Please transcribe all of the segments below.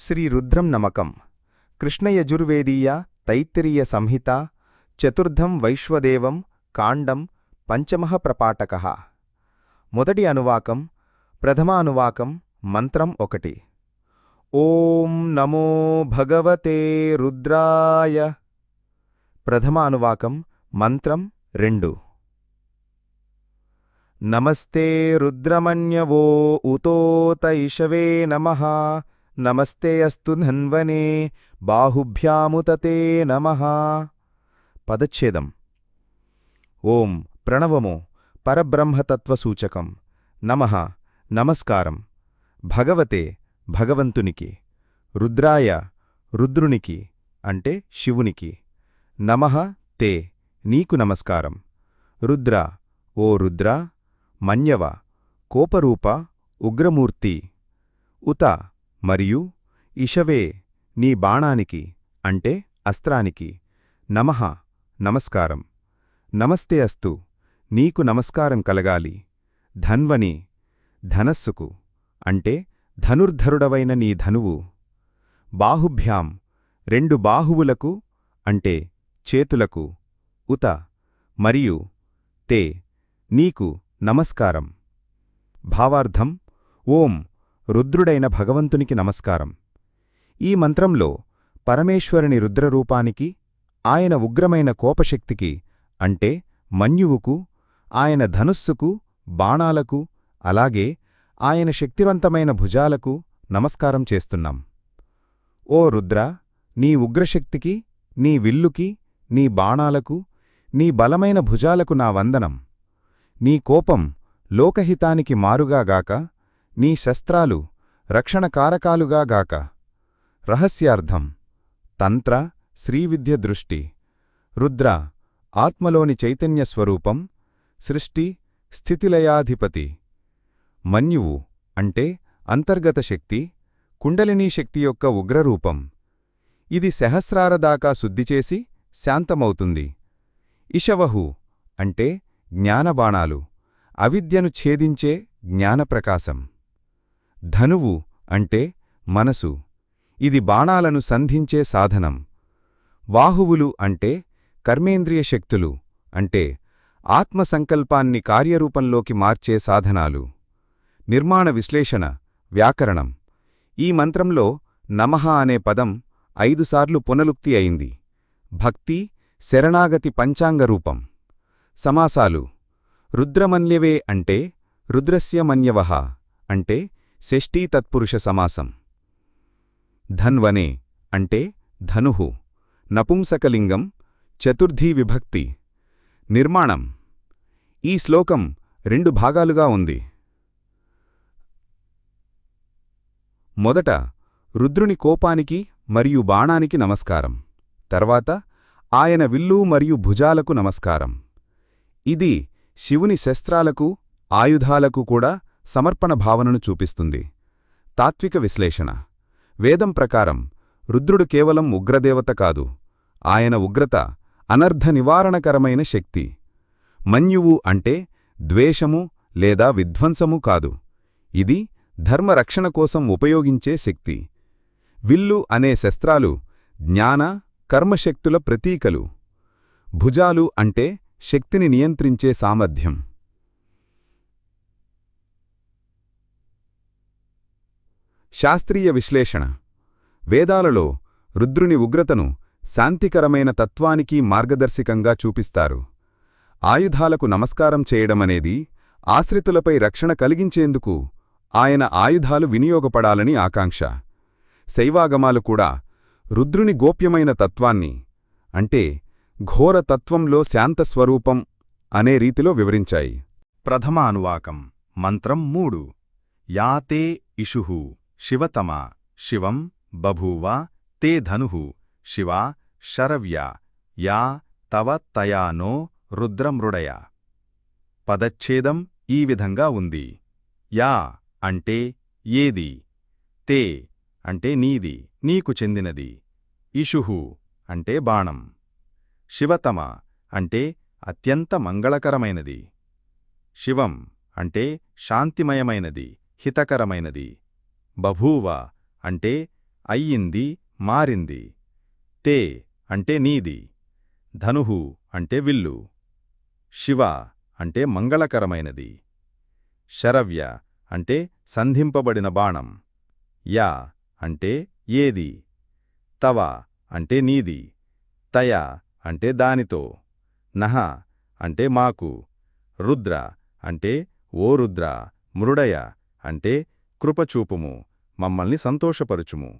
శ్రీ రుద్రం నమకం. కృష్ణయజుర్వేదీయ తైత్తిరీయ సంహిత చతుర్థం వైశ్వదేవం కాండం పంచమః ప్రపాటక. మొదటి అనువాకం ప్రథమ అనువాకం మంత్రం ఒకటి. ఓం నమో భగవతే రుద్రాయ. ప్రథమ అనువాకం మంత్రం రెండు. నమస్తే రుద్రమన్యవో ఉతోత ఇషవే నమః. నమస్తే అస్తు ధన్వనే బాహుభ్యాముతతే నమః. పదచ్ఛేదం. ఓం ప్రణవమో పరబ్రహ్మతత్వసూచకం. నమః. నమస్కారం. భగవతే భగవంతునికి. రుద్రాయ రుద్రునికి అంటే శివునికి. నమః తే నీకు నమస్కారం. రుద్ర ఓ రుద్ర. మన్యవ కోపరూప ఉగ్రమూర్తి. ఉత మరియు ఇషవే నీ బాణానికి అంటే అస్త్రానికి నమః నమస్కారం. నమస్తే అస్తు నీకు నమస్కారం కలగాలి. ధన్వని ధనస్సుకు అంటే ధనుర్ధరుడవైన నీ ధనువు. బాహుభ్యాం రెండు బాహువులకు అంటే చేతులకు ఉత మరియు తే నీకు నమస్కారం. భావార్థం ఓం రుద్రుడైన భగవంతునికి నమస్కారం. ఈ మంత్రంలో పరమేశ్వరుని రుద్రరూపానికి ఆయన ఉగ్రమైన కోపశక్తికి అంటే మన్యువుకు ఆయన ధనుస్సుకు బాణాలకు అలాగే ఆయన శక్తివంతమైన భుజాలకు నమస్కారం చేస్తున్నాం. ఓ రుద్ర నీ ఉగ్రశక్తికి నీ విల్లుకి నీ బాణాలకు నీ బలమైన భుజాలకు నా వందనం. నీ కోపం లోకహితానికి మారుగాగాక నీ శస్త్రాలు రక్షణకారకాలుగాగాక రహస్యార్థం. తంత్ర శ్రీవిద్య దృష్టి. రుద్ర ఆత్మలోని చైతన్య స్వరూపం. సృష్టి స్థితిలయాధిపతి. మన్యువు అంటే అంతర్గత శక్తి కుండలినీ శక్తి యొక్క ఉగ్రరూపం. ఇది సహస్రారదాకా శుద్ధిచేసి శాంతమవుతుంది. ఇషవహు అంటే జ్ఞానబాణాలు. అవిద్యను ఛేదించే జ్ఞానప్రకాశం. ధనువు అంటే మనసు. ఇది బాణాలను సంధించే సాధనం. వాహువులు అంటే కర్మేంద్రియ శక్తులు అంటే ఆత్మసంకల్పాన్ని కార్యరూపంలోకి మార్చే సాధనాలు. నిర్మాణ విశ్లేషణ వ్యాకరణం. ఈ మంత్రంలో నమః అనే పదం ఐదుసార్లు పునలుక్తి అయింది. భక్తి శరణాగతి పంచాంగరూపం సమాసాలు. రుద్రమన్యవే అంటే రుద్రస్య మన్యవః అంటే షష్ఠీ తత్పురుష సమాసం. ధన్వనే అంటే ధనుహు నపుంసకలింగం చతుర్థీ విభక్తి నిర్మాణం. ఈ శ్లోకం రెండు భాగాలుగా ఉంది. మొదట రుద్రుని కోపానికి మరియు బాణానికి నమస్కారం. తర్వాత ఆయన విల్లు మరియు భుజాలకు నమస్కారం. ఇది శివుని శస్త్రాలకు ఆయుధాలకు కూడా సమర్పణ భావనను చూపిస్తుంది. తాత్విక విశ్లేషణ. వేదం ప్రకారం రుద్రుడు కేవలం ఉగ్రదేవత కాదు ఆయన ఉగ్రత అనర్ధ నివారణకరమైన శక్తి. మన్యువు అంటే ద్వేషము లేదా విధ్వంసము కాదు. ఇది ధర్మరక్షణ కోసం ఉపయోగించే శక్తి. విల్లు అనే శస్త్రాలు జ్ఞాన కర్మశక్తుల ప్రతీకలు. భుజాలు అంటే శక్తిని నియంత్రించే సామర్థ్యం. శాస్త్రీయ విశ్లేషణ. వేదాలలో రుద్రుని ఉగ్రతను శాంతికరమైన తత్వానికి మార్గదర్శకంగా చూపిస్తారు. ఆయుధాలకు నమస్కారం చేయడమనేది ఆశ్రితులపై రక్షణ కలిగించేందుకు ఆయన ఆయుధాలు వినియోగపడాలని ఆకాంక్ష. శైవాగమాలు కూడా రుద్రుని గోప్యమైన తత్వాన్ని అంటే ఘోర తత్వంలో శాంతస్వరూపం అనే రీతిలో వివరించాయి. ప్రథమ అనువాకం మంత్రం మూడు యాతే ఇషుహు శివతమా శివం బభూవ తే ధనుహు శివా శరవ్యా యా తవ తయానో రుద్రమృడయ. పదచ్ఛేదం ఈ విధంగా ఉంది. యా అంటే ఏది? తే అంటే నీది నీకు చెందినది. ఇషుహు అంటే బాణం. శివతమ అంటే అత్యంత మంగళకరమైనది. శివం అంటే శాంతిమయమైనది హితకరమైనది. బభూవ అంటే అయ్యింది మారింది. తే అంటే నీది. ధనుహు అంటే విల్లు. శివ అంటే మంగళకరమైనది. శరవ్య అంటే సంధింపబడిన బాణం. యా అంటే ఏది. తవ అంటే నీది. తయ అంటే దానితో. నహ అంటే మాకు. రుద్ర అంటే ఓ రుద్ర. మృడయ అంటే కృపచూపుము మమ్మల్ని సంతోషపరుచుము.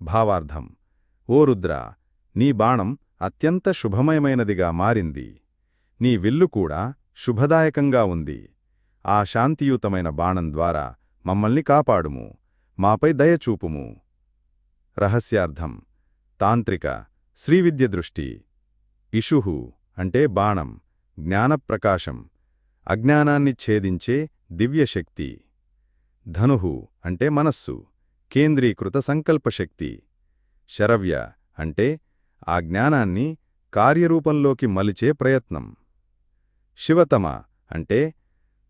భావార్థం ఓ రుద్ర నీ బాణం అత్యంత శుభమయమైనదిగా మారింది. నీ విల్లు కూడా శుభదాయకంగా ఉంది. ఆ శాంతియుతమైన బాణం ద్వారా మమ్మల్ని కాపాడుము మాపై దయచూపుము రహస్యార్థం తాంత్రిక శ్రీవిద్య దృష్టి. ఇషుహు అంటే బాణం జ్ఞానప్రకాశం అజ్ఞానాన్ని ఛేదించే దివ్యశక్తి. ధనుహు అంటే మనస్సు కేంద్రీకృత సంకల్పశక్తి. శరవ్య అంటే ఆ జ్ఞానాన్ని కార్యరూపంలోకి మలిచే ప్రయత్నం. శివతమ అంటే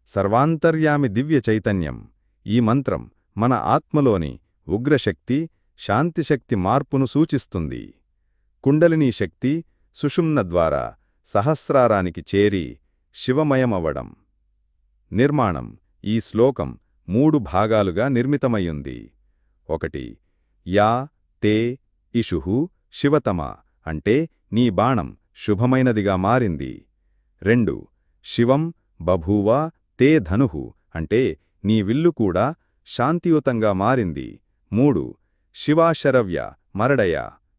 సర్వాంతర్యామి దివ్య చైతన్యం. ఈ మంత్రం మన ఆత్మలోని ఉగ్రశక్తి శాంతిశక్తి మార్పును సూచిస్తుంది. కుండలినీ శక్తి సుషుమ్న ద్వారా సహస్రారానికి చేరి శివమయమవడం. నిర్మాణం ఈ శ్లోకం మూడు భాగాలుగా నిర్మితమయ్యుంది. ఒకటి యా తే ఇషుహు శివతమ అంటే నీ బాణం శుభమైనదిగా మారింది. రెండు శివం బభూవా తే ధనుహు అంటే నీ విల్లు కూడా శాంతియుతంగా మారింది. మూడు శివాశరవ్య మరడయ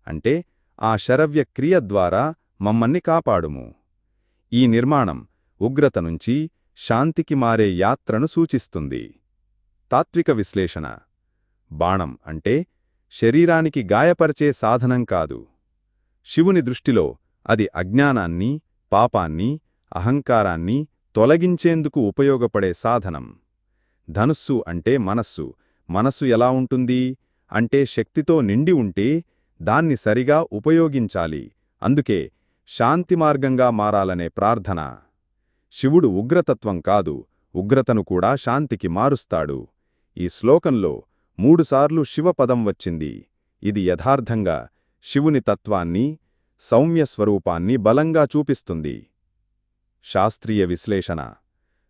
అంటే ఆ శరవ్య క్రియ ద్వారా మమ్మల్ని కాపాడుము. ఈ నిర్మాణం ఉగ్రత నుంచి శాంతికి మారే యాత్రను సూచిస్తుంది. తాత్విక విశ్లేషణ. బాణం అంటే శరీరానికి గాయపరిచే సాధనం కాదు. శివుని దృష్టిలో అది అజ్ఞానాన్ని పాపాన్ని అహంకారాన్ని తొలగించేందుకు ఉపయోగపడే సాధనం. ధనుస్సు అంటే మనస్సు. మనస్సు ఎలా ఉంటుంది? అంటే శక్తితో నిండి ఉంటే దాన్ని సరిగా ఉపయోగించాలి. అందుకే శాంతి మార్గంగా మారాలనే ప్రార్థన. శివుడు ఉగ్రతత్వం కాదు. ఉగ్రతను కూడా శాంతికి మారుస్తాడు. ఈ శ్లోకంలో మూడుసార్లు శివపదం వచ్చింది. ఇది యథార్థంగా శివుని తత్వాన్ని సౌమ్య స్వరూపాన్ని బలంగా చూపిస్తుంది. శాస్త్రీయ విశ్లేషణ.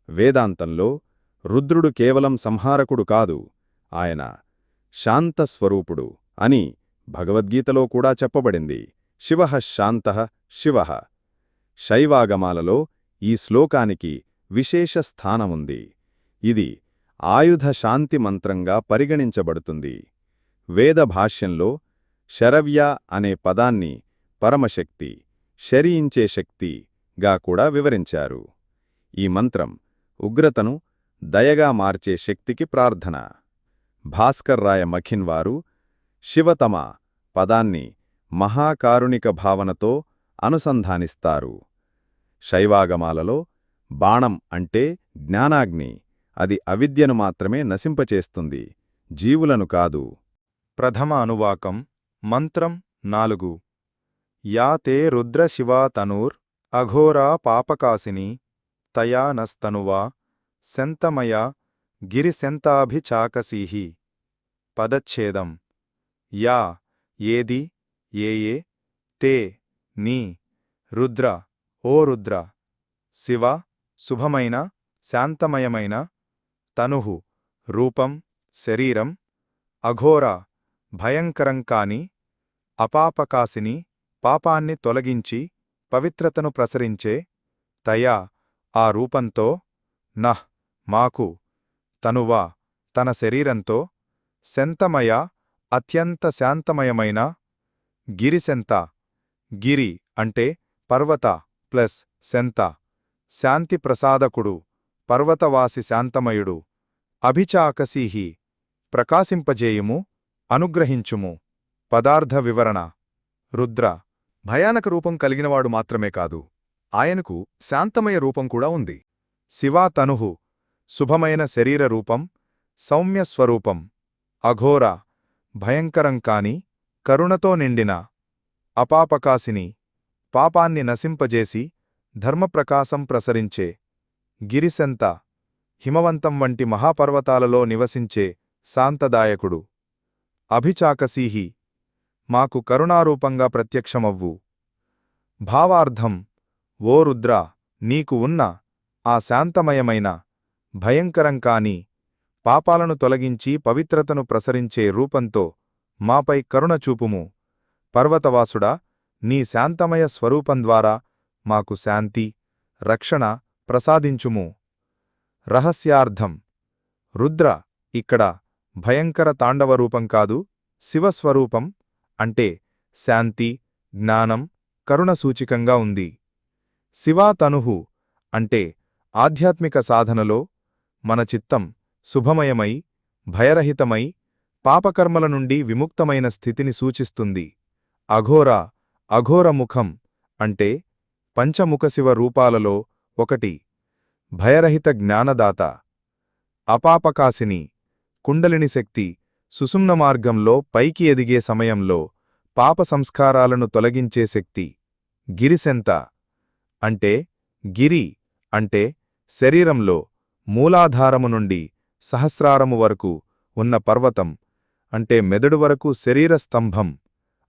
వేదాంతంలో రుద్రుడు కేవలం సంహారకుడు కాదు ఆయన శాంతస్వరూపుడు అని భగవద్గీతలో కూడా చెప్పబడింది. శివ శాంత శివ. శైవాగమాలలో ఈ శ్లోకానికి విశేష స్థానముంది. ఇది ఆయుధ శాంతి మంత్రంగా పరిగణించబడుతుంది. వేదభాష్యంలో శరవ్య అనే పదాన్ని పరమశక్తి శరీయించే శక్తిగా కూడా వివరించారు. ఈ మంత్రం ఉగ్రతను దయగా మార్చే శక్తికి ప్రార్థన. భాస్కర్రాయ మఖిన్వారు శివతమ పదాన్ని మహాకారుణిక భావనతో అనుసంధానిస్తారు. శైవాగమాలలో బాణం అంటే జ్ఞానాగ్ని అది అవిద్యను మాత్రమే నశింపచేస్తుంది. జీవులను కాదు. ప్రథమ అనువాకం మంత్రం నాలుగు. యాతే రుద్రశివా తనూర్ అఘోరా పాపకాసిని తయా నస్తనువా శంతమయ గిరిశంతాభిచాకసీహి పదచ్ఛేదం. యా ఏది ఏయే తే నీ రుద్ర ఓ రుద్ర. శివ శుభమైన శాంతమయమైన తనుహు రూపం శరీరం అఘోర భయంకరం కాని అపాపకాసిని పాపాన్ని తొలగించి పవిత్రతను ప్రసరించే తయా ఆ రూపంతో నహ్ మాకు తనువా తన శరీరంతో శంతమయ అత్యంత శాంతమయమైన గిరిశంత గిరి అంటే పర్వత ప్లస్ శంత శాంతి ప్రసాదకుడు పర్వతవాసి శాంతమయుడు. అభిచాకసీహి ప్రకాశింపజేయుము అనుగ్రహించుము. పదార్థ వివరణ. రుద్ర. భయానక రూపం కలిగినవాడు మాత్రమే కాదు. ఆయనకు శాంతమయ రూపం కూడా ఉంది. శివా తనుహు. శుభమైన శరీర రూపం. సౌమ్య స్వరూపం. అఘోర. భయంకరం కాని కరుణతో నిండిన అపాపకాసిని పాపాన్ని నశింపజేసి ధర్మప్రకాశం ప్రసరించే గిరిసెంత హిమవంతం వంటి మహాపర్వతాలలో నివసించే శాంతదాయకుడు. అభిచాకసీహి మాకు కరుణారూపంగా ప్రత్యక్షమవ్వు. భావార్థం ఓ రుద్ర నీకు ఉన్న ఆ శాంతమయమైన భయంకరం కాని పాపాలను తొలగించి పవిత్రతను ప్రసరించే రూపంతో మాపై కరుణ చూపుము. పర్వతవాసుడా నీ శాంతమయ స్వరూపం ద్వారా మాకు శాంతి రక్షణ ప్రసాదించుము. రహస్యార్థం. రుద్ర ఇక్కడ భయంకర తాండవరూపం కాదు శివస్వరూపం అంటే శాంతి జ్ఞానం కరుణ సూచికంగా ఉంది. శివాతనుహు అంటే ఆధ్యాత్మిక సాధనలో మన చిత్తం శుభమయమై భయరహితమై పాపకర్మల నుండి విముక్తమైన స్థితిని సూచిస్తుంది. అఘోర అఘోరముఖం అంటే పంచముఖశివ రూపాలలో ఒకటి. భయరహిత జ్ఞానదాత అపాపకాశిని కుండలిని శక్తి సుసుమ్న మార్గంలో పైకి ఎదిగే సమయంలో పాప సంస్కారాలను తొలగించే శక్తి గిరిసెంత అంటే గిరి అంటే శరీరంలో మూలాధారము నుండి సహస్రారము వరకు ఉన్న పర్వతం అంటే మెదడు వరకు శరీర స్తంభం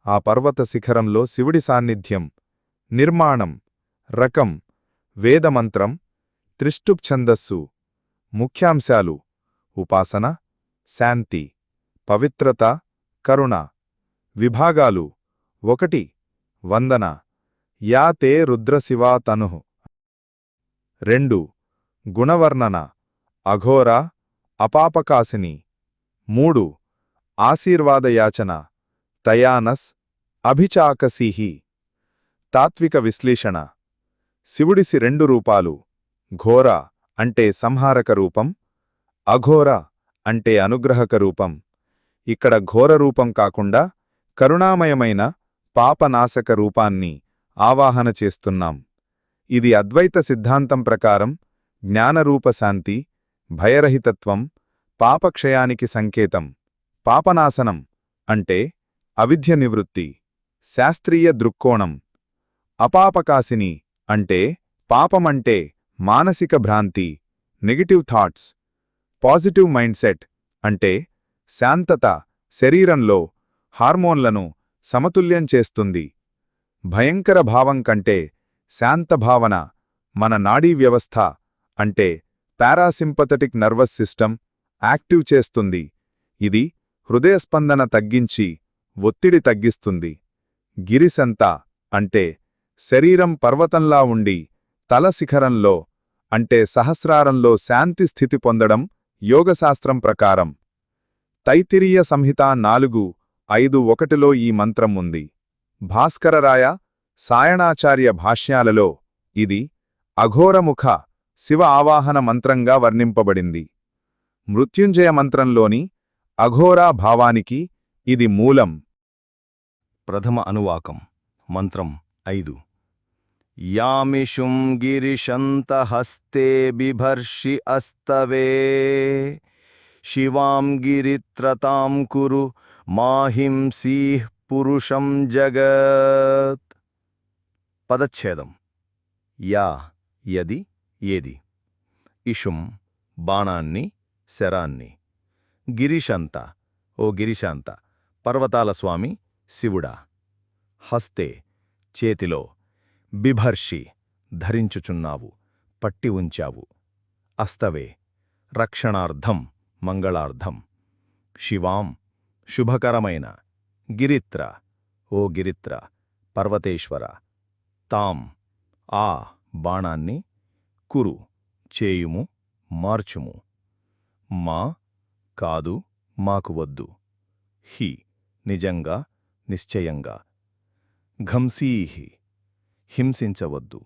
ఆ పర్వత శిఖరంలో శివుడి సాన్నిధ్యం నిర్మాణం రకం వేదమంత్రం త్రిష్టుప్ఛందస్సు. ముఖ్యాంశాలు. ఉపాసన శాంతి పవిత్రత కరుణ. విభాగాలు. ఒకటి వందన. యా తే రుద్రశివా తను. రెండు గుణవర్ణన. అఘోర అపాపకాసిని మూడు ఆశీర్వాదయాచన. తయానస్ అభిచాకసీహి తాత్విక విశ్లేషణ. శివుడిసి రెండు రూపాలు. ఘోర అంటే సంహారక రూపం అఘోర అంటే అనుగ్రహక రూపం. ఇక్కడ ఘోర రూపం కాకుండా కరుణామయమైన పాపనాశక రూపాన్ని ఆవాహన చేస్తున్నాం. ఇది అద్వైత సిద్ధాంతం ప్రకారం జ్ఞానరూపశాంతి భయరహితత్వం పాపక్షయానికి సంకేతం పాపనాశనం అంటే అవిద్య నివృత్తి శాస్త్రీయ దృక్కోణం అపాపకాసిని అంటే పాపమంటే మానసిక భ్రాంతి నెగటివ్ థాట్స్ పాజిటివ్ మైండ్సెట్ అంటే శాంతత శరీరంలో హార్మోన్లను సమతుల్యం చేస్తుంది. భయంకర భావం కంటే శాంతభావన మన నాడీ వ్యవస్థ అంటే పారాసింపథటిక్ నర్వస్ సిస్టమ్ యాక్టివ్ చేస్తుంది. ఇది హృదయస్పందన తగ్గించి ఒత్తిడి తగ్గిస్తుంది. గిరిసంత అంటే శరీరం పర్వతంలా ఉండి తల శిఖరంలో అంటే సహస్రారంలో శాంతి స్థితి పొందడం యోగశాస్త్రం ప్రకారం. తైతిరీయ సంహిత నాలుగు ఐదు ఒకటిలో ఈ మంత్రం ఉంది. భాస్కరరాయ సాయణాచార్య భాష్యాలలో ఇది అఘోరముఖ శివ ఆవాహన మంత్రంగా వర్ణింపబడింది. మృత్యుంజయ మంత్రంలోని అఘోరా భావానికి ఇది మూలం. ప్రథమ అనువాకం మంత్రం ఐదు. యామిషుం గిరిశంతహస్తే బిభర్షి అస్తవే శివాం గిరిత్రతాం కురు మాహింసీః పురుషం జగత్ పదచ్ఛేదం యా యది ఏది ఇషుం బాణాన్ని శరాన్ని గిరిశంత ఓ గిరిశాంత పర్వతాల స్వామి శివుడా హస్తే చేతిలో బిభర్షి ధరించుచున్నావు పట్టి ఉంచావు. అస్తవే రక్షణార్థం మంగళార్థం. శివాం శుభకరమైన గిరిత్ర ఓ గిరిత్ర పర్వతేశ్వర. తాం ఆ బాణాన్ని కురు చేయుము మార్చుము. మా కాదు మాకు వద్దు. హి నిజంగా నిశ్చయంగా. ఘంసీహి హింసించవద్దు.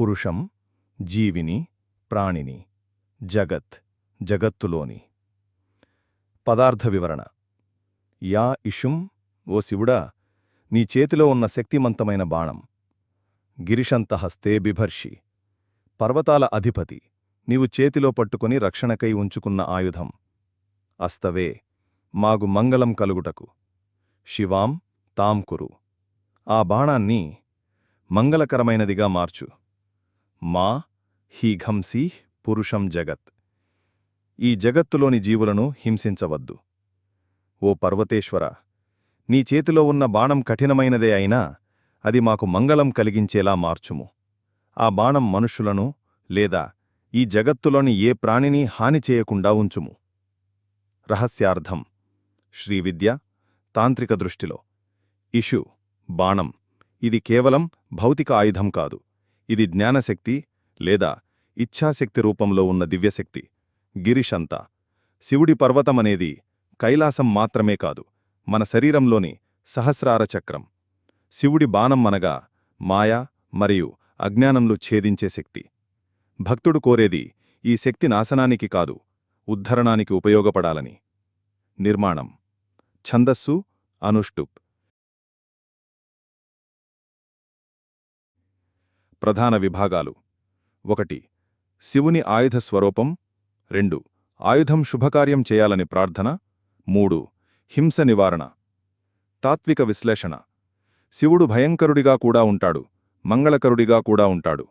పురుషం జీవిని ప్రాణిని జగత్ జగత్తులోని. పదార్థ వివరణ. యా ఇషుం ఓ శివుడా నీ చేతిలో ఉన్న శక్తిమంతమైన బాణం. గిరిశంతహస్తే బిభర్షి. పర్వతాల అధిపతి నీవు చేతిలో పట్టుకుని రక్షణకై ఉంచుకున్న ఆయుధం. అస్తవే మాగు మంగళం కలుగుటకు. శివాం తాం కురు ఆ బాణాన్ని మంగళకరమైనదిగా మార్చు. మా హీ ఘంసీ పురుషం జగత్. ఈ జగత్తులోని జీవులను హింసించవద్దు. ఓ పర్వతేశ్వర నీ చేతిలో ఉన్న బాణం కఠినమైనదే అయినా అది మాకు మంగళం కలిగించేలా మార్చుము. ఆ బాణం మనుషులను లేదా ఈ జగత్తులోని ఏ ప్రాణిని హాని చేయకుండా ఉంచుము. రహస్యార్థం శ్రీవిద్య తాంత్రిక దృష్టిలో. ఇషు బాణం ఇది కేవలం భౌతిక ఆయుధం కాదు. ఇది జ్ఞానశక్తి లేదా ఇచ్ఛాశక్తి రూపంలో ఉన్న దివ్యశక్తి. గిరిశంత శివుడి పర్వతమనేది కైలాసం మాత్రమే కాదు మన శరీరంలోని సహస్రార చక్రం. శివుడి బాణం అనగా మాయ మరియు అజ్ఞానంలో ఛేదించే శక్తి. భక్తుడు కోరేది ఈ శక్తి నాశనానికి కాదు ఉద్ధరణానికి ఉపయోగపడాలని. నిర్మాణం. ఛందస్సు అనుష్టుప్. ప్రధాన విభాగాలు. ఒకటి శివుని ఆయుధ స్వరూపం. రెండు ఆయుధం శుభకార్యం చేయాలని ప్రార్థన. మూడు హింస నివారణ. తాత్విక విశ్లేషణ. శివుడు భయంకరుడిగా కూడా ఉంటాడు మంగళకరుడిగా కూడా ఉంటాడు.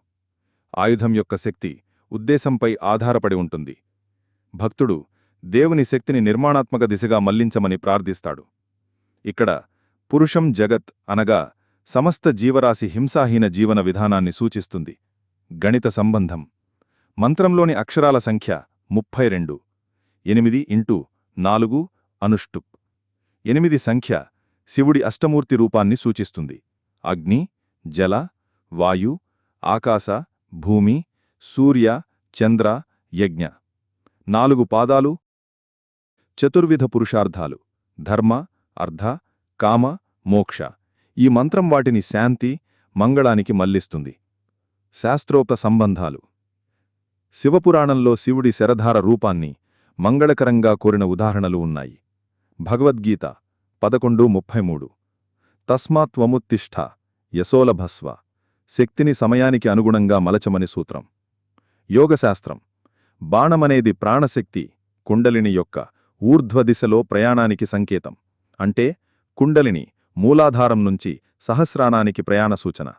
ఆయుధం యొక్క శక్తి ఉద్దేశంపై ఆధారపడి ఉంటుంది. భక్తుడు దేవుని శక్తిని నిర్మాణాత్మక దిశగా మళ్ళించమని ప్రార్థిస్తాడు. ఇక్కడ పురుషం జగత్ అనగా సమస్త జీవరాశి హింసాహీన జీవన విధానాన్ని సూచిస్తుంది. గణిత సంబంధం. మంత్రంలోని అక్షరాల సంఖ్య ముప్పై రెండు. ఎనిమిది ఇంటూ నాలుగు అనుష్టుప్. ఎనిమిది సంఖ్య శివుడి అష్టమూర్తి రూపాన్ని సూచిస్తుంది. అగ్ని జల వాయు ఆకాశ భూమి సూర్య చంద్ర యజ్ఞ. నాలుగు పాదాలు. చతుర్విధ పురుషార్థాలు. ధర్మ అర్ధ కామ మోక్ష. ఈ మంత్రం వాటిని శాంతి మంగళానికి మళ్ళిస్తుంది శాస్త్రోక్త సంబంధాలు. శివపురాణంలో శివుడి శరధార రూపాన్ని మంగళకరంగా కోరిన ఉదాహరణలు ఉన్నాయి. భగవద్గీత పదకొండు ముప్పై మూడు. తస్మాత్వముత్తిష్ఠ యశోలభస్వ. శక్తిని సమయానికి అనుగుణంగా మలచమని సూత్రం. యోగశాస్త్రం. బాణమనేది ప్రాణశక్తి కుండలిని యొక్క ఊర్ధ్వదిశలో ప్రయాణానికి సంకేతం. అంటే కుండలిని మూలాధారం నుంచి సహస్రానానికి ప్రయాణ సూచన.